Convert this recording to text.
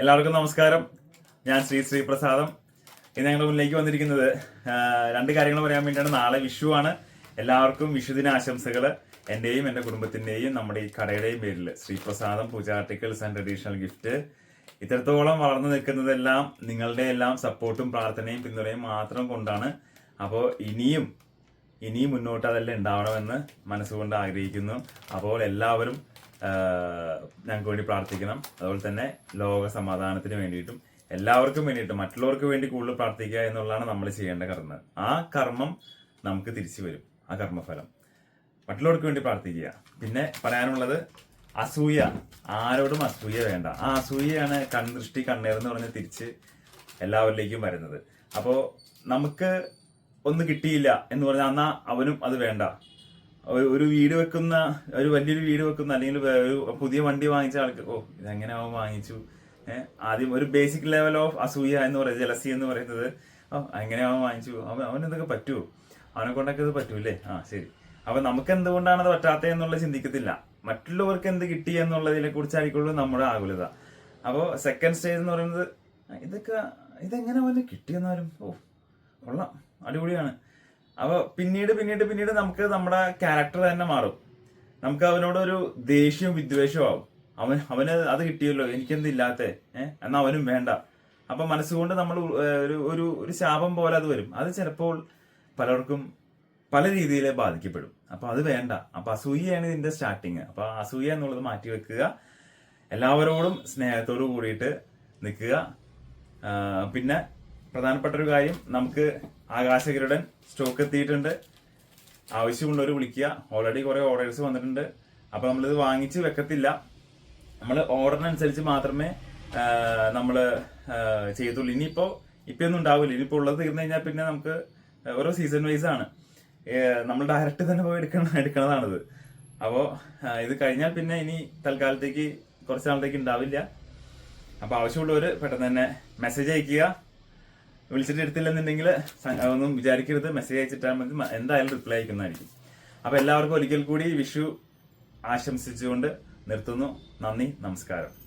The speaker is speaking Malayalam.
എല്ലാവർക്കും നമസ്കാരം. ഞാൻ ശ്രീ ശ്രീ പ്രസാദം ഇന്ന് ഞങ്ങളുടെ മുന്നിലേക്ക് വന്നിരിക്കുന്നത് രണ്ട് കാര്യങ്ങൾ പറയാൻ വേണ്ടിയാണ്. നാളെ വിഷു ആണ്. എല്ലാവർക്കും വിഷുദിന ആശംസകൾ എന്റെയും എന്റെ കുടുംബത്തിന്റെയും നമ്മുടെ ഈ കടയുടെയും പേരിൽ Sreeprasadam pooja articles and traditional gift. ഇത്രത്തോളം വളർന്നു നിൽക്കുന്നതെല്ലാം നിങ്ങളുടെ എല്ലാം സപ്പോർട്ടും പ്രാർത്ഥനയും പിന്തുണയും മാത്രം കൊണ്ടാണ്. അപ്പോൾ ഇനിയും ഇനിയും മുന്നോട്ട് അതെല്ലാം ഉണ്ടാവണമെന്ന് മനസ്സുകൊണ്ട് ആഗ്രഹിക്കുന്നു. അപ്പോൾ എല്ലാവരും ഞങ്ങൾക്ക് വേണ്ടി പ്രാർത്ഥിക്കണം. അതുപോലെ തന്നെ ലോക സമാധാനത്തിന് വേണ്ടിയിട്ടും എല്ലാവർക്കും വേണ്ടിയിട്ടും മറ്റുള്ളവർക്ക് വേണ്ടി കൂടുതൽ പ്രാർത്ഥിക്കുക എന്നുള്ളതാണ് നമ്മൾ ചെയ്യേണ്ട കർമ്മം. ആ കർമ്മം നമുക്ക് തിരിച്ചു വരും. ആ കർമ്മഫലം. മറ്റുള്ളവർക്ക് വേണ്ടി പ്രാർത്ഥിക്കുക. പിന്നെ പറയാനുള്ളത് അസൂയ. ആരോടും അസൂയ വേണ്ട. ആ അസൂയയാണ് കൺദൃഷ്ടി കണ്ണേർ എന്ന് പറഞ്ഞ് തിരിച്ച് എല്ലാവരിലേക്കും വരുന്നത്. അപ്പോൾ നമുക്ക് ഒന്ന് കിട്ടിയില്ല എന്ന് പറഞ്ഞാൽ എന്നാ അവനും അത് വേണ്ട. ഒരു- വീട് വെക്കുന്ന ഒരു വലിയൊരു വീട് വെക്കുന്ന അല്ലെങ്കിൽ ഒരു പുതിയ വണ്ടി വാങ്ങിച്ച ആൾക്ക് ഓ ഇതെങ്ങനെ അവൻ വാങ്ങിച്ചു? ആദ്യം ഒരു ബേസിക് ലെവൽ ഓഫ് അസൂയ എന്ന് പറയുന്നത് ജലസി എന്ന് പറയുന്നത് ഓ എങ്ങനെ അവൻ വാങ്ങിച്ചു? അവൻ അവൻ എന്തൊക്കെ പറ്റുമോ അവനെ കൊണ്ടൊക്കെ ഇത് പറ്റൂലേ ആ ശരി. അപ്പൊ നമുക്ക് എന്തുകൊണ്ടാണ് അത് പറ്റാത്തത് എന്നുള്ളത് ചിന്തിക്കത്തില്ല. മറ്റുള്ളവർക്ക് എന്ത് കിട്ടി എന്നുള്ളതിനെ കുറിച്ചായിരിക്കുള്ളൂ നമ്മുടെ ആകുലത. അപ്പോൾ സെക്കൻഡ് സ്റ്റേജ് എന്ന് പറയുന്നത് ഇതൊക്കെ ഇതെങ്ങനെ അവന് കിട്ടിയെന്നാലും ഓ കൊള്ളാം. അടിപൊളിയാണ്. അപ്പോൾ പിന്നീട് പിന്നീട് പിന്നീട് നമുക്ക് നമ്മുടെ ക്യാരക്ടർ തന്നെ മാറും. നമുക്ക് അവനോട് ഒരു ദേഷ്യവും വിദ്വേഷവും ആവും. അവൻ അവന് അത് കിട്ടിയല്ലോ എനിക്കെന്ത് ഇല്ലാത്തേ? ഏഹ് എന്നാ അവനും വേണ്ട. അപ്പൊ മനസ്സുകൊണ്ട് നമ്മൾ ഒരു ഒരു ശാപം പോലെ അത് വരും. അത് ചിലപ്പോൾ പലർക്കും പല രീതിയിൽ ബാധിക്കപ്പെടും. അപ്പൊ അത് വേണ്ട. അപ്പൊ അസൂയയാണ് ഇതിന്റെ സ്റ്റാർട്ടിങ് അപ്പൊ അസൂയ എന്നുള്ളത് മാറ്റി വെക്കുക. എല്ലാവരോടും സ്നേഹത്തോടു കൂടിയിട്ട് നിൽക്കുക. പിന്നെ പ്രധാനപ്പെട്ട ഒരു കാര്യം നമുക്ക് ആകാശഗരുഡൻ സ്റ്റോക്ക് എത്തിയിട്ടുണ്ട്. ആവശ്യമുള്ളവർ വിളിക്കുക. ഓൾറെഡി കുറെ ഓർഡേഴ്സ് വന്നിട്ടുണ്ട്. അപ്പൊ നമ്മളിത് വാങ്ങിച്ച് വെക്കത്തില്ല. നമ്മൾ ഓർഡറിനനുസരിച്ച് മാത്രമേ നമ്മൾ ചെയ്യത്തുള്ളൂ. ഇപ്പൊ ഒന്നും ഉണ്ടാവില്ല. ഇനിയിപ്പോ ഉള്ളത് തീർന്നു കഴിഞ്ഞാൽ പിന്നെ നമുക്ക് ഓരോ സീസൺ വൈസ് ആണ്. നമ്മൾ ഡയറക്റ്റ് തന്നെ പോയി എടുക്കണം എടുക്കണതാണിത്. അപ്പോൾ ഇത് കഴിഞ്ഞാൽ പിന്നെ ഇനി തൽക്കാലത്തേക്ക് കുറച്ച് നാളത്തേക്ക് ഉണ്ടാവില്ല. അപ്പോൾ ആവശ്യമുള്ളവർ പെട്ടെന്ന് തന്നെ മെസ്സേജ് അയക്കുക. വിളിച്ചിട്ട് എടുത്തില്ലെന്നുണ്ടെങ്കിൽ ഒന്നും വിചാരിക്കരുത്. മെസ്സേജ് അയച്ചിട്ടാൽ മതി. എന്തായാലും റിപ്ലൈ അയക്കുന്നതായിരിക്കും. അപ്പോൾ എല്ലാവർക്കും ഒരിക്കൽ കൂടി വിഷു ആശംസിച്ചുകൊണ്ട് നിർത്തുന്നു. നന്ദി നമസ്കാരം.